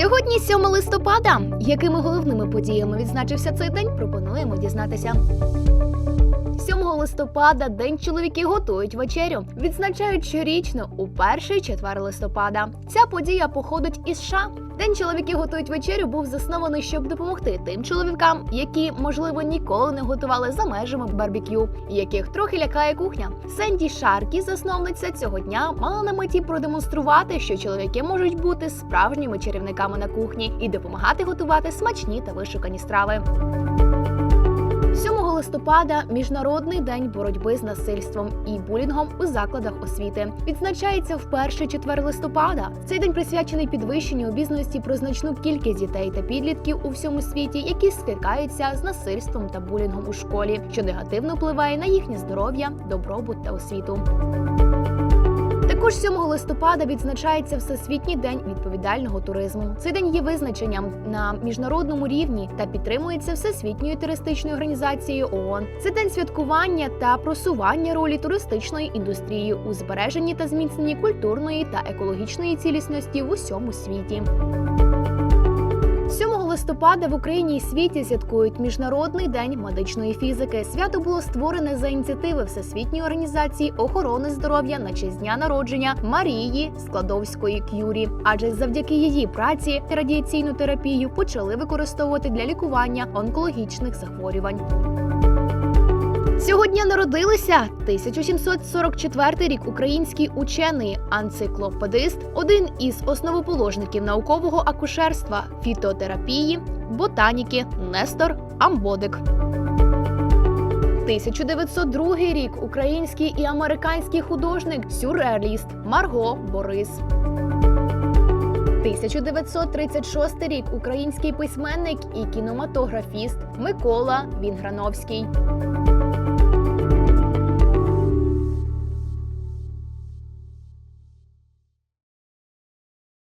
Сьогодні 7 листопада. Якими головними подіями відзначився цей день, пропонуємо дізнатися. 7 листопада День чоловіки готують вечерю. Відзначають щорічно у перший четвер листопада. Ця подія походить із США. День чоловіки готують вечерю був заснований, щоб допомогти тим чоловікам, які можливо ніколи не готували за межами барбекю, і яких трохи лякає кухня. Сенді Шаркі, засновниця цього дня, мала на меті продемонструвати, що чоловіки можуть бути справжніми чарівниками на кухні і допомагати готувати смачні та вишукані страви. 7 листопада міжнародний день боротьби з насильством і булінгом у закладах освіти відзначається в перший четвер листопада. Цей день присвячений підвищенню обізнаності про значну кількість дітей та підлітків у всьому світі, які стикаються з насильством та булінгом у школі, що негативно впливає на їхнє здоров'я, добробут та освіту. Також 7 листопада відзначається Всесвітній день відповідального туризму. Цей день є визначенням на міжнародному рівні та підтримується Всесвітньою туристичною організацією ООН. Це день святкування та просування ролі туристичної індустрії у збереженні та зміцненні культурної та екологічної цілісності в усьому світі. 7 листопада в Україні і світі святкують Міжнародний день медичної фізики. Свято було створене за ініціативи Всесвітньої організації охорони здоров'я на честь дня народження Марії Складовської К'юрі. Адже завдяки її праці радіаційну терапію почали використовувати для лікування онкологічних захворювань. Цього дня народилися 1744 рік український учений, анциклопедист, один із основоположників наукового акушерства, фітотерапії, ботаніки Нестор Амбодик. 1902 рік український і американський художник, сюрреаліст Марго Борис. 1936 рік український письменник і кінематографіст Микола Вінграновський.